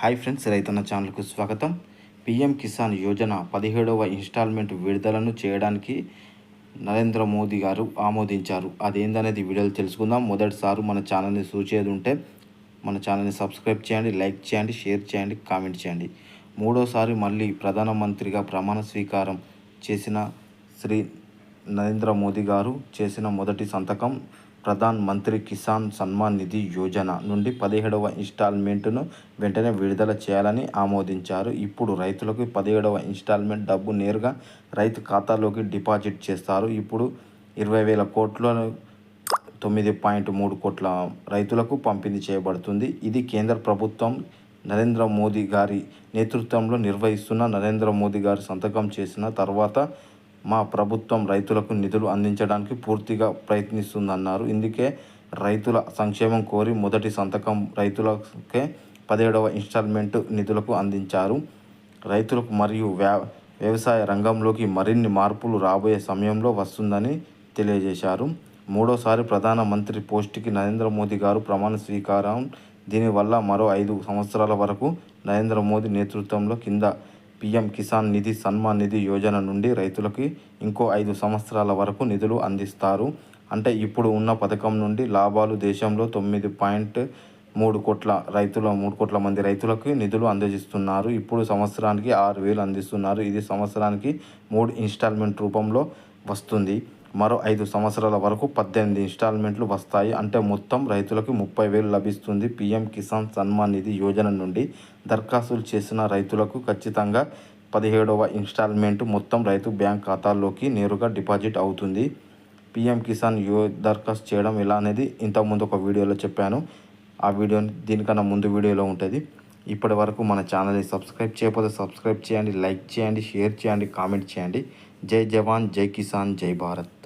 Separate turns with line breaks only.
Hi friends రైతన్న ఛానల్కు స్వాగతం. పిఎం కిసాన్ యోజన పదిహేడవ ఇన్స్టాల్మెంట్ విడుదలను చేయడానికి నరేంద్ర మోదీ గారు ఆమోదించారు. అదేందనేది వీడియోలు తెలుసుకుందాం. మొదటిసారి మన ఛానల్ని సూచేది ఉంటే మన ఛానల్ని సబ్స్క్రైబ్ చేయండి లైక్ చేయండి షేర్ చేయండి కామెంట్ చేయండి. మూడోసారి మళ్ళీ ప్రధానమంత్రిగా ప్రమాణ స్వీకారం చేసిన శ్రీ నరేంద్ర మోదీ గారు చేసిన మొదటి సంతకం ప్రధాన్ మంత్రి కిసాన్ సన్మాన్ నిధి యోజన నుండి పదిహేడవ ఇన్స్టాల్మెంట్ను వెంటనే విడుదల చేయాలని ఆమోదించారు. ఇప్పుడు రైతులకు పదిహేడవ ఇన్స్టాల్మెంట్ డబ్బు నేరుగా రైతు ఖాతాలోకి డిపాజిట్ చేస్తారు. ఇప్పుడు ఇరవై వేల కోట్లను తొమ్మిది పాయింట్ మూడు కోట్ల రైతులకు పంపిణీ చేయబడుతుంది. ఇది కేంద్ర ప్రభుత్వం నరేంద్ర మోదీ గారి నేతృత్వంలో నిర్వహిస్తున్న నరేంద్ర మోదీ గారు సంతకం చేసిన తర్వాత మా ప్రభుత్వం రైతులకు నిధులు అందించడానికి పూర్తిగా ప్రయత్నిస్తుందన్నారు. ఇందుకే రైతుల సంక్షేమం కోరి మొదటి సంతకం రైతులకే పదిహేడవ ఇన్స్టాల్మెంట్ నిధులకు అందించారు. రైతులకు మరియు వ్యా వ్యవసాయ రంగంలోకి మరిన్ని మార్పులు రాబోయే సమయంలో వస్తుందని తెలియజేశారు. మూడోసారి ప్రధానమంత్రి పోస్టుకి నరేంద్ర మోదీ గారు ప్రమాణ స్వీకారం. దీనివల్ల మరో ఐదు సంవత్సరాల వరకు నరేంద్ర మోదీ నేతృత్వంలో కింద పీఎం కిసాన్ నిధి సన్మాన్ నిధి యోజన నుండి రైతులకి ఇంకో ఐదు సంవత్సరాల వరకు నిధులు అందిస్తారు. అంటే ఇప్పుడు ఉన్న పథకం నుండి లాభాలు దేశంలో తొమ్మిది పాయింట్ మూడు కోట్ల రైతుల మూడు కోట్ల మంది రైతులకు నిధులు అందజేస్తున్నారు. ఇప్పుడు సంవత్సరానికి ఆరు వేలు అందిస్తున్నారు. ఇది సంవత్సరానికి మూడు ఇన్స్టాల్మెంట్ రూపంలో వస్తుంది. మరో ఐదు సంవత్సరాల వరకు పద్దెనిమిది ఇన్స్టాల్మెంట్లు వస్తాయి. అంటే మొత్తం రైతులకు ముప్పై వేలు లభిస్తుంది. పీఎం కిసాన్ సన్మాన్ నిధి యోజన నుండి దరఖాస్తులు చేసిన రైతులకు ఖచ్చితంగా పదిహేడవ ఇన్స్టాల్మెంట్ మొత్తం రైతు బ్యాంక్ ఖాతాల్లోకి నేరుగా డిపాజిట్ అవుతుంది. పీఎం కిసాన్ యో దరఖాస్తు చేయడం ఎలా అనేది ఇంతకుముందు ఒక వీడియోలో చెప్పాను. ఆ వీడియో దీనికన్నా ముందు వీడియోలో ఉంటుంది. ఇప్పటి వరకు మన ఛానల్ని సబ్స్క్రైబ్ చేయకపోతే సబ్స్క్రైబ్ చేయండి లైక్ చేయండి షేర్ చేయండి కామెంట్ చేయండి. జై జవాన్ జై కిసాన్ జై భారత్.